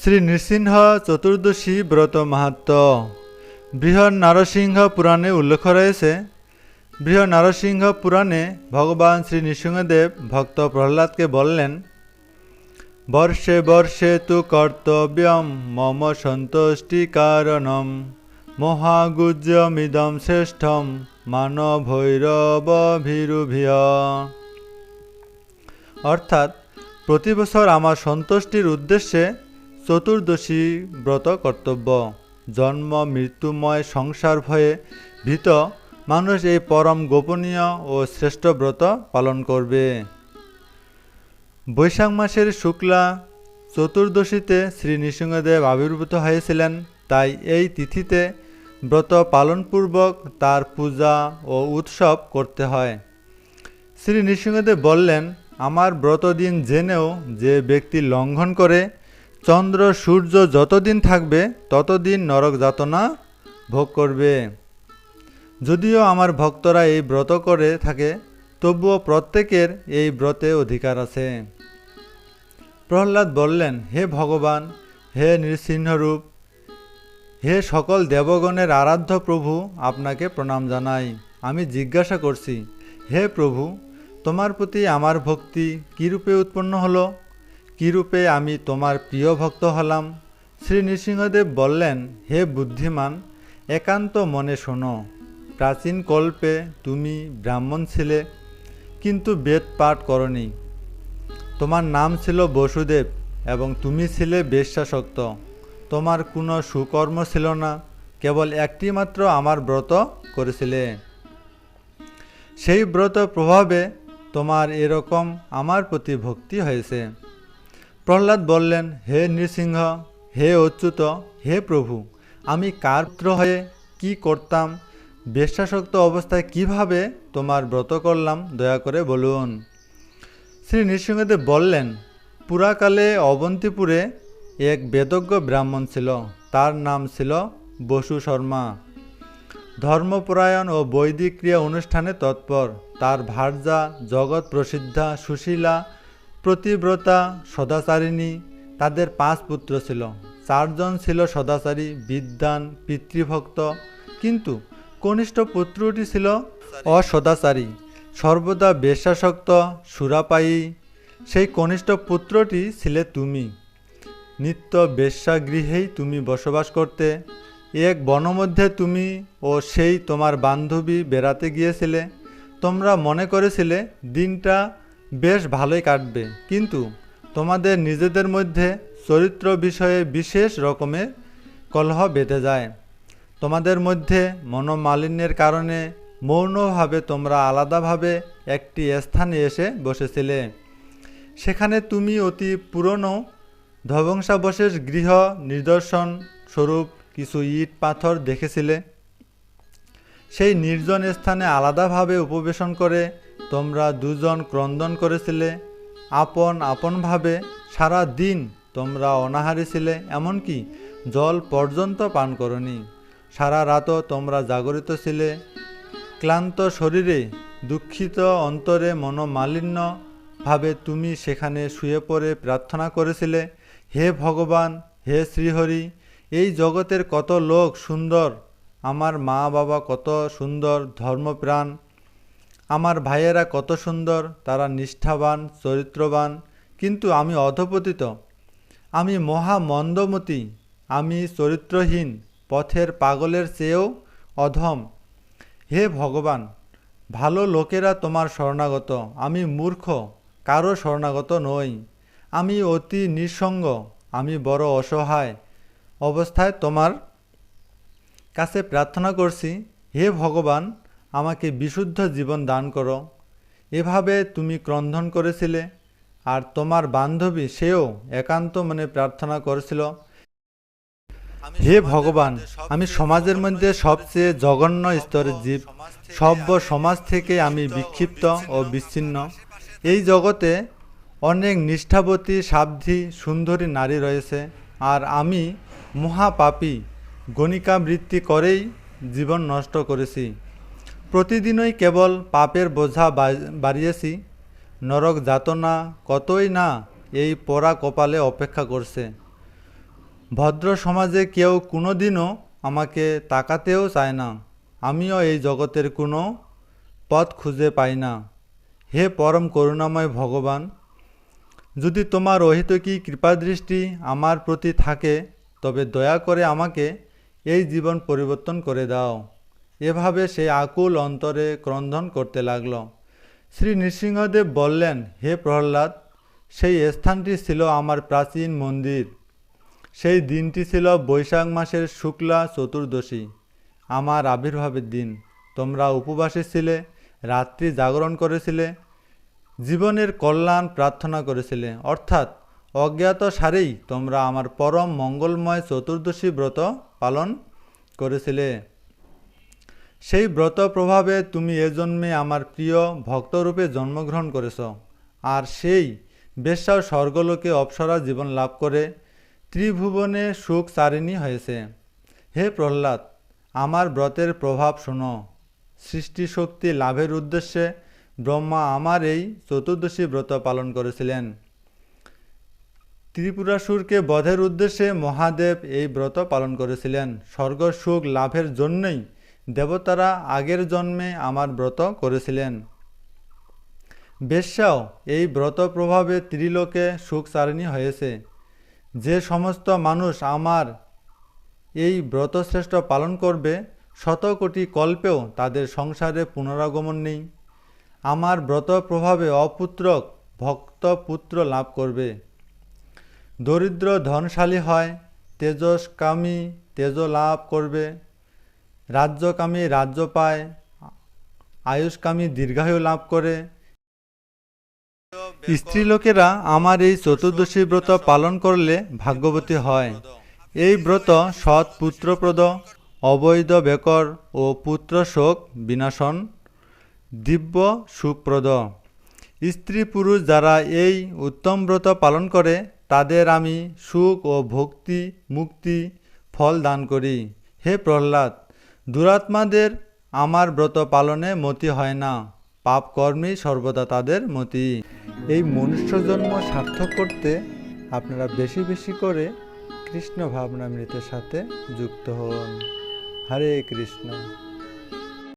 শ্রী নৃসিংহ চতুর্দশী ব্রত মাহাত্ম। বৃহৎ নারসিংহ পুরাণে উল্লেখ রয়েছে। বৃহৎ নারসিংহ পুরাণে ভগবান শ্রী নৃসিংহদেব ভক্ত প্রহ্লাদকে বললেন, বর্ষে বর্ষে তু কর্তব্যম মম সন্তুষ্টি কারণম মহাগুজ্যমিদম শ্রেষ্ঠম মানভৈরব ভীরুভিয় অর্থাৎ প্রতি বছর আমার সন্তুষ্টির উদ্দেশ্যে চতুর্দশী ব্রত কর্তব্য। জন্ম মৃত্যুময় সংসার ভয়ে ভীত মানুষ এই পরম গোপনীয় ও শ্রেষ্ঠ ব্রত পালন করবে। বৈশাখ মাসের শুক্লা চতুর্দশীতে শ্রী নৃসিংহদেব আবির্ভূত হয়েছিলেন। তাই এই তিথিতে ব্রত পালনপূর্বক তার পূজা ও উৎসব করতে হয়। শ্রী নৃসিংহদেব বললেন, আমার ব্রতদিন জেনেও যে ব্যক্তি লঙ্ঘন করে চন্দ্র, সূর্য যতদিন থাকবে, ততদিন নরক যাতনা ভোগ করবে। যদিও আমার ভক্তরা এই ব্রত করে থাকে, তবুও প্রত্যেকের এই ব্রতে অধিকার আছে। প্রহ্লাদ বললেন, হে ভগবান, হে নৃসিংহরূপ, হে সকল দেবগণের আরাধ্য প্রভু, আপনাকে প্রণাম জানাই। আমি জিজ্ঞাসা করছি, হে প্রভু, তোমার প্রতি আমার ভক্তি কীরূপে উৎপন্ন হলো? কীরূপে আমি তোমার প্রিয় ভক্ত হলাম? শ্রী নৃসিংহদেব বললেন, হে বুদ্ধিমান, একান্ত মনে শোনো, প্রাচীন কল্পে তুমি ব্রাহ্মণ ছিলে, কিন্তু বেদ পাঠ করনি। তোমার নাম ছিল বসুদেব এবং তুমি ছিলে বেশ্যাসক্ত। তোমার কোনো সুকর্ম ছিল না, কেবল একটি মাত্র আমার ব্রত করেছিলে। সেই ব্রত প্রভাবে তোমার এরকম আমার প্রতি ভক্তি হয়েছে। প্রহ্লাদ বললেন, হে নৃসিংহ, হে অচ্যুত, হে প্রভু, আমি কার পুত্র হয়ে কি করতাম? বেশ্যাসক্ত অবস্থায় কীভাবে তোমার ব্রত করলাম? দয়া করে বলুন। শ্রী নৃসিংহদেব বললেন, পুরাকালে অবন্তিপুরে এক বেদজ্ঞ ব্রাহ্মণ ছিল, তার নাম ছিল বসু শর্মা। ধর্মপরায়ণ ও বৈদিক ক্রিয়া অনুষ্ঠানে তৎপর, তার ভার্যা, জগৎ প্রসিদ্ধা সুশীলা প্রতিব্রতা সদাচারিণী তাদের পাঁচ পুত্র ছিল। চারজন ছিল সদাচারী বিদ্যান পিতৃভক্ত। কিন্তু কনিষ্ঠ পুত্রটি ছিল অসদাচারী, সর্বদা বেশ্যাসক্ত, সুরাপায়ী। সেই কনিষ্ঠ পুত্রটি ছিলে তুমি। নিত্য বেশ্যাগৃহেই তুমি বসবাস করতে। এক বনমধ্যে তুমি ও সেই তোমার বান্ধবী বেড়াতে গিয়েছিলে। তোমরা মনে করেছিলে, দিনটা বেশ ভালোই কাটবে। কিন্তু তোমাদের নিজেদের মধ্যে চরিত্র বিষয়ে বিশেষ রকমের কলহ বেঁধে যায়। তোমাদের মধ্যে মনোমালিন্যের কারণে মৌনভাবে তোমরা আলাদাভাবে একটি স্থানে এসে বসেছিলে। সেখানে তুমি অতি পুরনো ধ্বংসাবশেষ গৃহ নিদর্শন স্বরূপ কিছু ইট পাথর দেখেছিলে। সেই নির্জন স্থানে আলাদাভাবে উপবেশন করে তোমরা দুজন ক্রন্দন করেছিলে, আপন আপনভাবে সারা দিন তোমরা অনাহারী ছিলে, এমনকি জল পর্যন্ত পান করনি। সারা রাতও তোমরা জাগরিত ছিলে। ক্লান্ত শরীরে, দুঃখিত অন্তরে মনোমালিন্য ভাবে তুমি সেখানে শুয়ে পড়ে প্রার্থনা করেছিলে, হে ভগবান, হে শ্রীহরি, এই জগতের কত লোক সুন্দর, আমার মা বাবা কত সুন্দর ধর্মপ্রাণ আমার ভাইয়েরা কত সুন্দর, তারা নিষ্ঠাবান, চরিত্রবান, কিন্তু আমি অধপতিত। আমি মহা মন্দমতি, আমি চরিত্রহীন, পথের পাগলের চেয়েও অধম। হে ভগবান, ভালো লোকেরা তোমার শরণাগত, আমি মূর্খ, কারও শরণাগত নই। আমি অতি নিঃসঙ্গ, আমি বড় অসহায় অবস্থায় তোমার কাছে প্রার্থনা করছি। হে ভগবান আমাকে বিশুদ্ধ জীবন দান করো। এভাবে তুমি ক্রন্ধন করেছিলে, আর তোমার বান্ধবী সেও একান্ত মনে প্রার্থনা করেছিল। হে ভগবান, আমি সমাজের মধ্যে সবচেয়ে জঘন্য স্তরের জীব। সভ্য সমাজ থেকে আমি বিক্ষিপ্ত ও বিচ্ছিন্ন। এই জগতে অনেক নিষ্ঠাবতী, সাধ্বী, সুন্দরী নারী রয়েছে, আর আমি মহাপাপী, গণিকাবৃত্তি করেই জীবন নষ্ট করেছি। প্রতিদিনই কেবল পাপের বোঝা বাড়িয়েছি। নরক যাতনা কতই না এই পোড়া কপালে অপেক্ষা করছে। ভদ্র সমাজে কেউ কোনোদিনও আমাকে তাকাতেও চায় না। আমিও এই জগতের কোনো পথ খুঁজে পাই না। হে পরম করুণাময় ভগবান, যদি তোমার অহিতকী কৃপাদৃষ্টি আমার প্রতি থাকে, তবে দয়া করে আমাকে এই জীবন পরিবর্তন করে দাও। এভাবে সে আকুল অন্তরে ক্রন্দন করতে লাগল। শ্রী নৃসিংহদেব বললেন, হে প্রহ্লাদ, সেই স্থানটি ছিল আমার প্রাচীন মন্দির। সেই দিনটি ছিল বৈশাখ মাসের শুক্লা চতুর্দশী, আমার আবির্ভাবের দিন। তোমরা উপবাসে ছিলে, রাত্রি জাগরণ করেছিলে, জীবনের কল্যাণ প্রার্থনা করেছিলে। অর্থাৎ অজ্ঞাত সারেই তোমরা আমার পরম মঙ্গলময় চতুর্দশী ব্রত পালন করেছিলে। সেই ব্রত প্রভাবে তুমি এ জন্মে আমার প্রিয় ভক্তরূপে জন্মগ্রহণ করেছ। আর সেই বেশ্যাও স্বর্গলোকে অপ্সরা জীবন লাভ করে ত্রিভুবনে সুখ চারিণী হয়েছে। হে প্রহ্লাদ, আমার ব্রতের প্রভাব শোনো। সৃষ্টি শক্তি লাভের উদ্দেশ্যে ব্রহ্মা আমার এই চতুর্দশী ব্রত পালন করেছিলেন। ত্রিপুরাসুরকে বধের উদ্দেশ্যে মহাদেব এই ব্রত পালন করেছিলেন। স্বর্গ সুখ লাভের জন্যই দেবতারা আগের জন্মে আমার ব্রত করেছিলেন। বেশ্যাও এই ব্রত প্রভাবে ত্রিলোকে সুখ চারিণী হয়েছে। যে সমস্ত মানুষ আমার এই ব্রতশ্রেষ্ঠ পালন করবে, শত কোটি কল্পেও তাদের সংসারে পুনরাগমন নেই। আমার ব্রত প্রভাবে অপুত্রক ভক্ত পুত্র লাভ করবে। দরিদ্র ধনশালী হয়, তেজস্কামী তেজ লাভ করবে। রাজ্যকামী রাজ্য পায়, আয়ুষকামী দীর্ঘায়ু লাভ করে। স্ত্রীলোকেরা আমার এই চতুর্দশী ব্রত পালন করলে ভাগ্যবতী হয়। এই ব্রত সৎ পুত্রপ্রদ, অবৈধ বেকর ও পুত্র শোক বিনাশন, দিব্য সুখপ্রদ স্ত্রী পুরুষ যারা এই উত্তম ব্রত পালন করে, তাদের আমি সুখ ও ভক্তি, মুক্তি, ফল দান করি। হে প্রহ্লাদ দুরাত্মাদের আমার ব্রত পালনে মতি হয় না। পাপ কর্মী সর্বদা তাদের মতি। এই মনুষ্য জন্ম সার্থক করতে আপনারা বেশি বেশি করে কৃষ্ণ ভাবনামৃতের সাথে যুক্ত হন। হরে কৃষ্ণ।